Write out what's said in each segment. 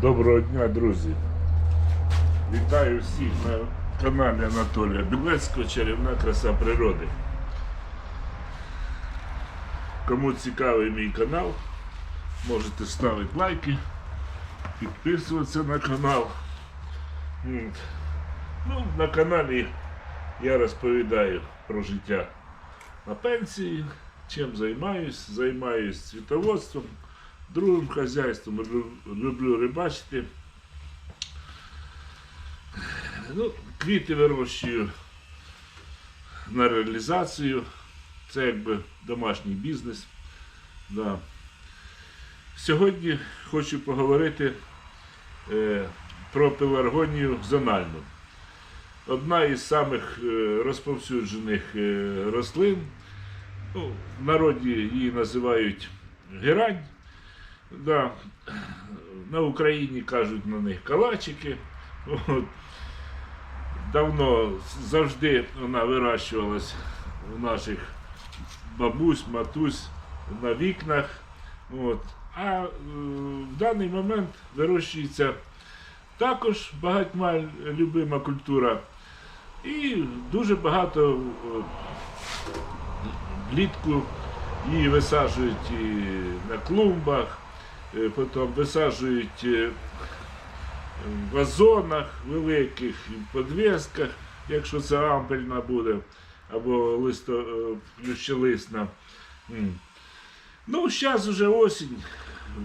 Доброго дня, друзі! Вітаю всіх на каналі Анатолія Білецького Чарівна краса природи. Кому цікавий мій канал, можете ставити лайки, підписуватися на канал. Ну, на каналі я розповідаю про життя на пенсії, чим займаюсь, займаюсь світоводством, другим хазяйством, люблю рибачити. Ну, квіти вирощую на реалізацію. Це якби домашній бізнес. Да. Сьогодні хочу поговорити е, про пеларгонію зональну. Одна із самих е, розповсюджених е, рослин. Ну, в народі її називають герань. Да. На Україні кажуть на них калачики. От. Давно завжди вона вирощувалась у наших бабусь, матусь на вікнах. От. А е, в даний момент вирощується також багатьма любима культура. І дуже багато влітку її висаджують і на клумбах, потім висаджують е, в вазонах великих, в подвесках, якщо це ампельна буде, або листо, е. Ну, зараз вже осінь,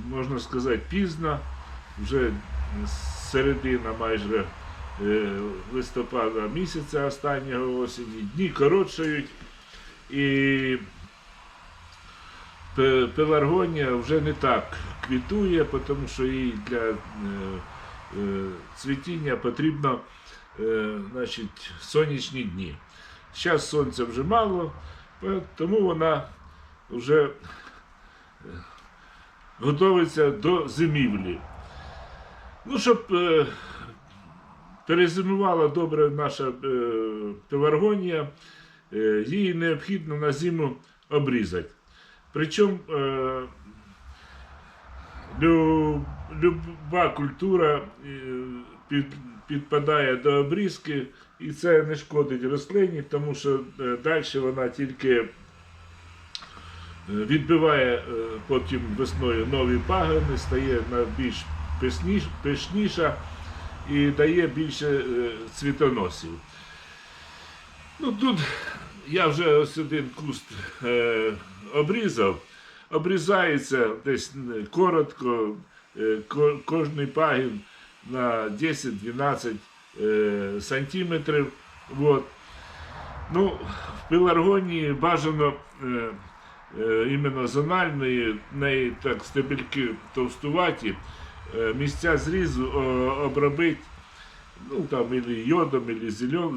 можна сказати, пізно, вже середина майже е, листопада місяця останнього осені, дні коротшають. І пеларгонія вже не так квітує, тому що їй для е, е, цвітіння потрібно е, значить, сонячні дні. Зараз сонця вже мало, тому вона вже готується до зимівлі. Ну, щоб перезимувала добре наша е, пеларгонія, її необхідно на зиму обрізати. Причому е, лю- люба культура під, підпадає до обрізки, і це не шкодить рослині, тому що е, далі вона тільки е, відбиває е, потім весною нові пагони, стає на більш пишніш, пишніша і дає більше цвітоносів. Ну тут я вже ось один куст е, обрізав. Обрізається десь е, коротко, е, ко- кожний пагін на 10-12 е, сантиметрів. Вот. Ну, в пеларгонії бажано е, е, іменно зональної, неї так стебельки товстуваті, е, місця зрізу о, обробити ну, там, йодом, ілі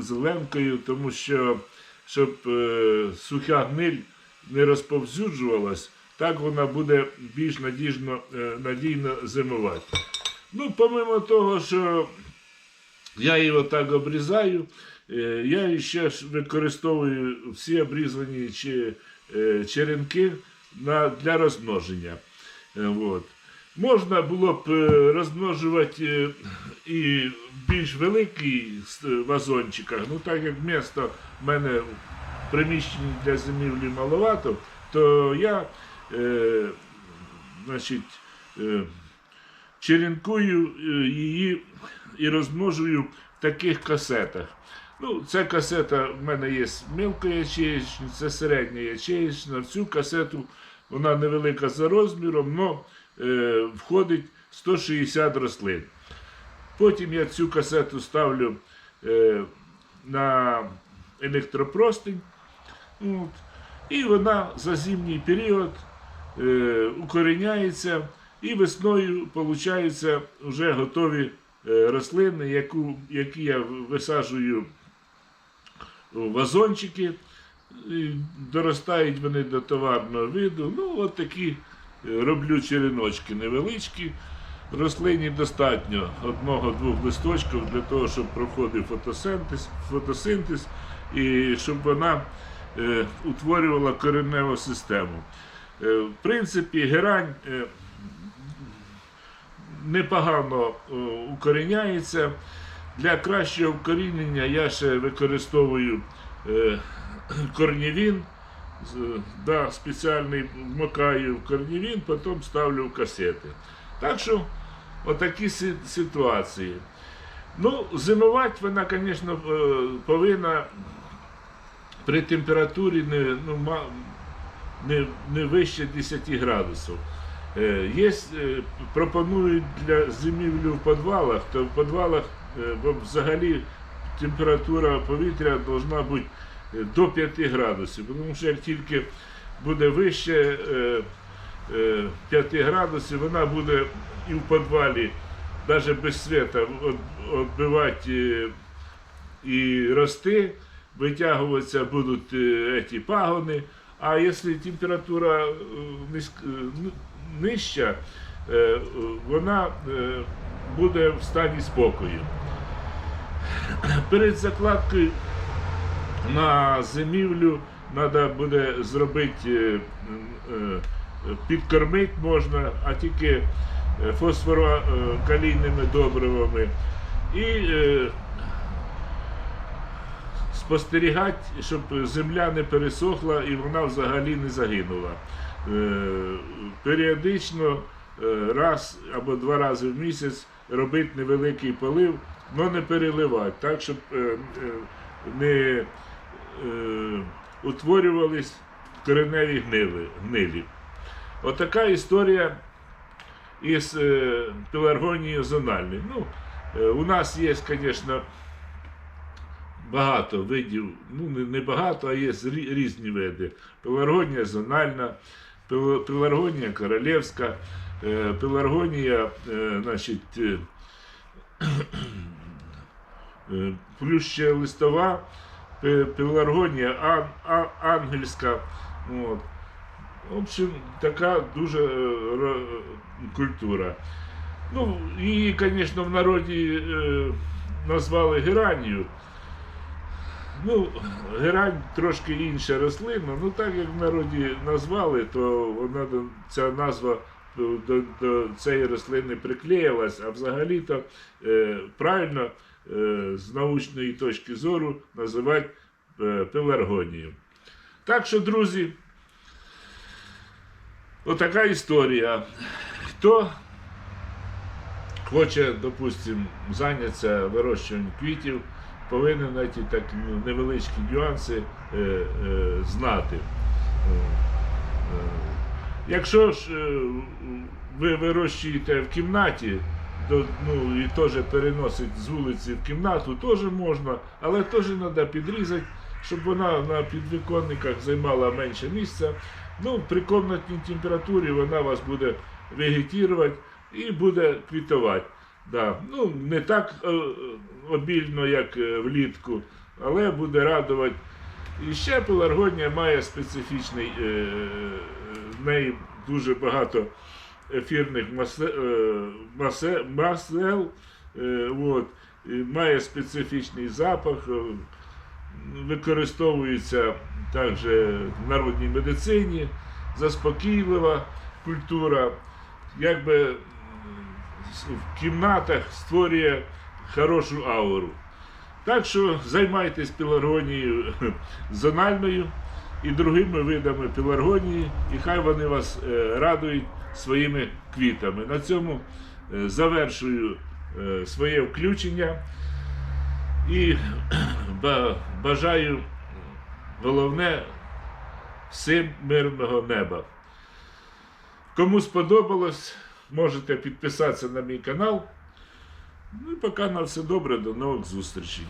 зеленкою, тому що щоб е, суха гниль не розповсюджувалась, так вона буде більш надіжно, е, надійно зимувати. Ну, помимо того, що я її отак обрізаю, е, я ще використовую всі обрізані черенки для розмноження. Е. Можна було б е, розмножувати е, і в більш великих вазончиках, ну так як місто в мене в приміщенні для зимівлі маловато, то я е, значить, е, черенкую е, її і розмножую в таких касетах. Ну, ця касета в мене є мілкоячеєчна, це середня ячеєчна. Цю касету вона невелика за розміром, але е, входить 160 рослин. Потім я цю касету ставлю е, на електропростень. От, і вона за зимній період е, укореняється, і весною получаються вже готові е, рослини, яку, які я висаджую у вазончики. Доростають вони до товарного виду. Ну, от такі е, роблю череночки невеличкі. Рослині достатньо одного-двох листочків для того, щоб проходив фотосинтез, фотосинтез і щоб вона е, утворювала кореневу систему. Е, в принципі, герань е, непогано е, укоріняється. Для кращого вкорінення я ще використовую е, корнівін. Да, спеціальний вмикаю в корнівін, потім ставлю в касети. Так що, отакі ситуації. Ну, зимувати вона, звісно, е, повинна при температурі не, ну, не, не вище 10 градусів. Е, Є, е, пропонують для зимівлі в підвалах, то в підвалах взагалі температура повітря повинна бути до 5 градусів, тому що як тільки буде вище е, е, 5 градусів, вона буде і в підвалі, навіть без світа, відбивати і рости, витягуватися будуть е, ці пагони. А якщо температура е, е, ну, нижча, е, е, вона е, буде в стані спокою. Перед закладкою на зимівлю треба буде зробити, е, е, підкормити можна, а тільки фосфорокалійними добривами. І е, спостерігати, щоб земля не пересохла і вона взагалі не загинула. Е, Періодично е, раз або два рази в місяць робити невеликий полив, але не переливати, так, щоб е, е, не е, утворювались кореневі гнили, гнилі. Отака історія із е, пеларгонією зональною. Ну, е, у нас є, звісно, багато видів, ну не, багато, а є різні види. Пеларгонія зональна, пел- пеларгонія королівська, е, пеларгонія, е, значить, е, е, плюс ще листова, пеларгонія ан, а, ангельська. От. В общем, така дуже е, культура. Ну, її, звісно, в народі е, назвали геранію. Ну, герань трошки інша рослина, ну так як в народі назвали, то вона ця назва до, до, цієї рослини приклеїлась, а взагалі-то е, правильно з научної точки зору називати е, пеларгонію. Так що, друзі, отака історія. Хто хоче, допустим, зайнятися вирощуванням квітів, повинен на ті так ну, невеличкі нюанси е, е, знати. Е, е, Якщо ж е, ви вирощуєте в кімнаті, ну, і теж переносить з вулиці в кімнату, теж можна, але теж треба підрізати, щоб вона на підвіконниках займала менше місця. Ну, при комнатній температурі вона вас буде вегетувати і буде квітувати. Да. Ну, не так е, обільно, як е, влітку, але буде радувати. І ще пеларгонія має специфічний, е, в неї дуже багато ефірних масе, масел, е, от, має специфічний запах, е, використовується також в народній медицині, заспокійлива культура, якби в кімнатах створює хорошу ауру. Так що займайтесь пеларгонією зональною і другими видами пеларгонії, і хай вони вас е, радують своїми квітами. На цьому е, завершую е, своє включення і бажаю головне всім мирного неба. Кому сподобалось, можете підписатися на мій канал. Ну і поки на все добре, до нових зустрічей.